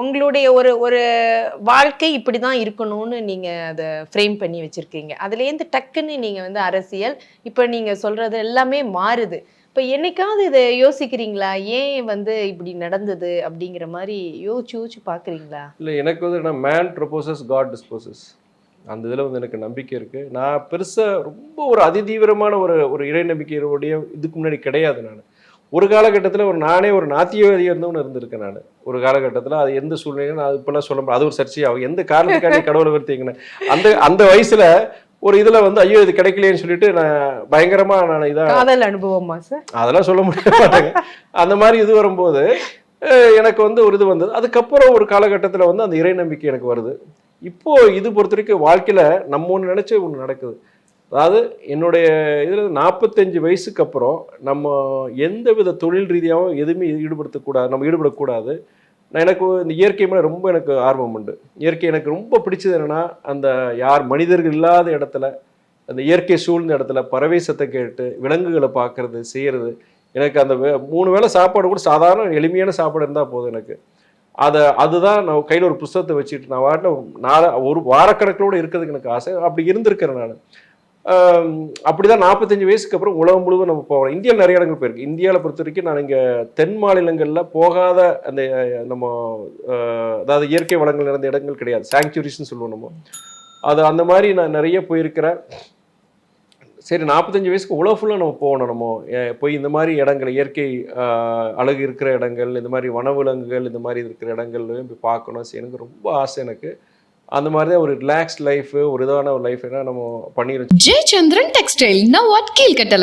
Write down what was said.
உங்களுடைய ஒரு ஒரு வாழ்க்கை இப்படி தான் இருக்கணும்னு நீங்கள் அதை ஃப்ரேம் பண்ணி வச்சுருக்கீங்க. அதுலேருந்து டக்குன்னு நீங்கள் வந்து அரசியல் இப்போ நீங்கள் சொல்கிறது எல்லாமே மாறுது. இப்போ என்னைக்காவது இதை யோசிக்கிறீங்களா? ஏன் வந்து இப்படி நடந்தது அப்படிங்கிற மாதிரி யோசிச்சு யோசிச்சு பார்க்குறீங்களா இல்லை எனக்கு வந்து என்ன மேன் ப்ரொபோசஸ் காட் டிஸ்போசஸ் அந்த இதில் வந்து எனக்கு நம்பிக்கை இருக்குது நான் பெருசாக ரொம்ப ஒரு அதிதீவிரமான ஒரு ஒரு இறை நம்பிக்கையோடைய இதுக்கு முன்னாடி கிடையாது நான். ஒரு காலகட்டத்தில் ஒரு நானே ஒரு நாத்தியவாதியாக இருந்தவனு இருந்திருக்கேன் நான். ஒரு காலகட்டத்தில் அது எந்த சூழ்நிலையும் நான் இப்போல்லாம் சொல்ல அது ஒரு சர்ச்சையாகும் எந்த காரணத்துக்காக கடவுளை வருத்தீங்கன்னு அந்த அந்த வயசில் ஒரு இதில் வந்து ஐயோ இது கிடைக்கலையேன்னு சொல்லிட்டு நான் பயங்கரமாக நான் காதல் அனுபவமா சார் அதெல்லாம் சொல்ல முடியாது அந்த மாதிரி இது வரும்போது எனக்கு வந்து ஒரு இது வந்தது. அதுக்கப்புறம் ஒரு காலகட்டத்தில் வந்து அந்த இறை நம்பிக்கை எனக்கு வருது. இப்போ இது பொறுத்த வரைக்கும் வாழ்க்கையில நம்ம ஒன்று நினைச்சு ஒன்று நடக்குது. அதாவது என்னுடைய இதில் நாற்பத்தஞ்சு வயசுக்கு அப்புறம் நம்ம எந்த வித தொழில் ரீதியாகவும் எதுவுமே ஈடுபடுத்தக்கூடாது நம்ம ஈடுபடக்கூடாது. நான் எனக்கு இந்த இயற்கை மேலே ரொம்ப எனக்கு ஆர்வம் உண்டு. இயற்கை எனக்கு ரொம்ப பிடிச்சது என்னென்னா அந்த யார் மனிதர்கள் இல்லாத இடத்துல அந்த இயற்கை சூழ்ந்த இடத்துல பறவை சத்தம் கேட்டு விலங்குகளை பார்க்குறது செய்யறது. எனக்கு அந்த வே- மூணு வேளை சாப்பாடு கூட சாதாரண எளிமையான சாப்பாடு இருந்தால் போதும் எனக்கு. அதை அதுதான் நான் கையில் ஒரு புஸ்தகத்தை வச்சுட்டு நான் வாட்டில் நாலு ஒரு வாரக்கணக்கிலோடு இருக்கிறதுக்கு எனக்கு ஆசை. அப்படி இருந்திருக்கிறேன் நான். அப்படிதான் நாற்பத்தஞ்சு வயசுக்கு அப்புறம் உலகம் முழுவதும் நம்ம போகிறோம் இந்தியாவில் நிறைய இடங்கள் போயிருக்கு. இந்தியாவில் பொறுத்த வரைக்கும் நான் இங்கே தென் மாநிலங்களில் போகாத அந்த நம்ம அதாவது இயற்கை வளங்கள் நிறைந்த இடங்கள் கிடையாது. சாங்சுரிஸ்னு சொல்லுவோம் நம்ம. அது அந்த மாதிரி நான் நிறைய போயிருக்கிறேன். சரி நாற்பத்தஞ்சு வயசுக்கு உலக ஃபுல்லாக நம்ம போகணும். நம்ம போய் இந்த மாதிரி இடங்கள் இயற்கை அழகு இருக்கிற இடங்கள் இந்த மாதிரி வனவிலங்குகள் இந்த மாதிரி இருக்கிற இடங்கள்லையும் போய் பார்க்கணும். எனக்கு ரொம்ப ஆசை எனக்கு. அந்த மாதிரி தான் ஒரு ரிலாக்ஸ்ட் லைஃப் ஒரு இதான ஒரு லைஃப் என்ன நம்ம பண்ணிருச்சு Jayachandran textile now at Keelkattalai